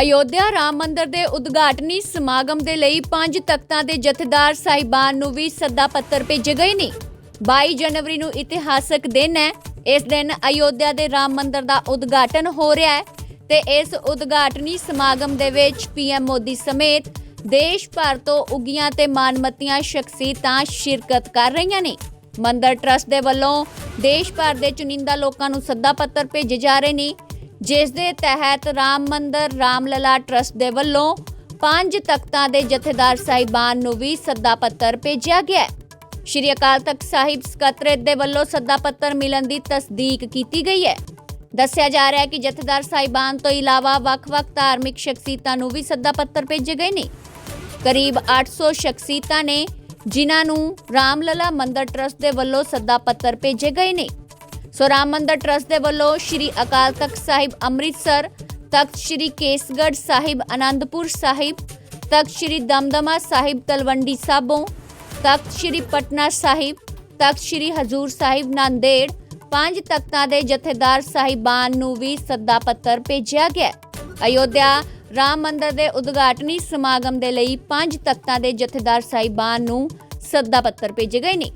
ਅਯੋਧਿਆ ਰਾਮ ਮੰਦਿਰ ਦੇ ਉਦਘਾਟਨੀ ਸਮਾਗਮ ਦੇ ਲਈ ਪੰਜ ਤਖਤਾਂ ਦੇ ਜਥੇਦਾਰ ਸਾਹਿਬਾਨ ਨੂੰ ਵੀ ਸੱਦਾ ਪੱਤਰ ਭੇਜੇ ਗਏ ਨੇ। 22 ਜਨਵਰੀ ਨੂੰ ਇਤਿਹਾਸਕ ਦਿਨ ਹੈ। ਇਸ ਦਿਨ ਅਯੋਧਿਆ ਦੇ ਰਾਮ ਮੰਦਿਰ ਦਾ ਉਦਘਾਟਨ ਹੋ ਰਿਹਾ ਹੈ ਤੇ ਇਸ ਉਦਘਾਟਨੀ ਸਮਾਗਮ ਦੇ ਵਿੱਚ ਪੀਐਮ ਮੋਦੀ ਸਮੇਤ ਦੇਸ਼ ਭਰ ਤੋਂ ਉਗੀਆਂ ਤੇ ਮਾਨਮਤੀਆਂ ਸ਼ਖਸੀਅਤਾਂ ਸ਼ਿਰਕਤ ਕਰ ਰਹੀਆਂ ਨੇ। ਮੰਦਰ ਟਰਸਟ ਦੇ ਵੱਲੋਂ ਦੇਸ਼ ਭਰ ਦੇ ਚੁਣਿੰਦਾ ਲੋਕਾਂ ਨੂੰ ਸੱਦਾ ਪੱਤਰ ਭੇਜੇ ਜਾ ਰਹੇ ਨੇ। ਜਿਸ ਦੇ ਤਹਿਤ ਰਾਮ ਮੰਦਰ, ਰਾਮਲਲਾ ਟਰਸਟ ਦੇ ਵੱਲੋਂ ਪੰਜ ਤਖਤਾਂ ਦੇ ਜਥੇਦਾਰ ਸਾਹਿਬਾਨ ਨੂੰ ਵੀ ਸੱਦਾ ਪੱਤਰ ਭੇਜਿਆ ਗਿਆ ਹੈ। ਸ਼੍ਰੀ ਅਕਾਲ ਤਖਤ ਸਾਹਿਬ ਸਕੱਤਰੇਤ ਦੇ ਵੱਲੋਂ ਸੱਦਾ ਪੱਤਰ ਮਿਲਣ ਦੀ ਤਸਦੀਕ ਕੀਤੀ ਗਈ ਹੈ। ਦੱਸਿਆ ਜਾ ਰਿਹਾ ਹੈ ਕਿ ਜਥੇਦਾਰ ਸਾਹਿਬਾਨ ਤੋਂ ਇਲਾਵਾ ਵੱਖ-ਵੱਖ ਧਾਰਮਿਕ ਸ਼ਖਸੀਅਤਾਂ ਨੂੰ ਵੀ ਸੱਦਾ ਪੱਤਰ ਭੇਜੇ ਗਏ ਨੇ। ਕਰੀਬ 800 ਸ਼ਖਸੀਅਤਾਂ ਨੇ, ਜਿਨ੍ਹਾਂ ਨੂੰ ਰਾਮਲਲਾ ਮੰਦਰ ਟਰਸਟ ਦੇ ਵੱਲੋਂ ਸੱਦਾ ਪੱਤਰ ਭੇਜੇ ਗਏ ਨੇ। ਸੋ ਰਾਮ ਮੰਦਰ ਟਰਸਟ ਦੇ ਵੱਲੋਂ ਸ਼੍ਰੀ ਅਕਾਲ ਤਖਤ ਸਾਹਿਬ ਅੰਮ੍ਰਿਤਸਰ, ਤਖਤ ਸ਼੍ਰੀ ਕੇਸਗੜ੍ਹ ਸਾਹਿਬ ਆਨੰਦਪੁਰ ਸਾਹਿਬ, ਤਖਤ ਸ਼੍ਰੀ ਦਮਦਮਾ ਸਾਹਿਬ ਤਲਵੰਡੀ ਸਾਬੋ, ਤਖਤ ਸ਼੍ਰੀ ਪਟਨਾ ਸਾਹਿਬ, ਤਖਤ ਸ਼੍ਰੀ ਹਜ਼ੂਰ ਸਾਹਿਬ ਨਾਂਦੇੜ, ਪੰਜ ਤਖਤਾਂ ਦੇ ਜਥੇਦਾਰ ਸਾਹਿਬਾਨ ਨੂੰ ਵੀ ਸੱਦਾ ਪੱਤਰ ਭੇਜਿਆ ਗਿਆ। ਅਯੋਧਿਆ ਰਾਮ ਮੰਦਰ ਦੇ ਉਦਘਾਟਨੀ ਸਮਾਗਮ ਦੇ ਲਈ ਪੰਜ ਤਖਤਾਂ ਦੇ ਜਥੇਦਾਰ ਸਾਹਿਬਾਨ ਨੂੰ ਸੱਦਾ ਪੱਤਰ ਭੇਜੇ ਗਏ ਨੇ।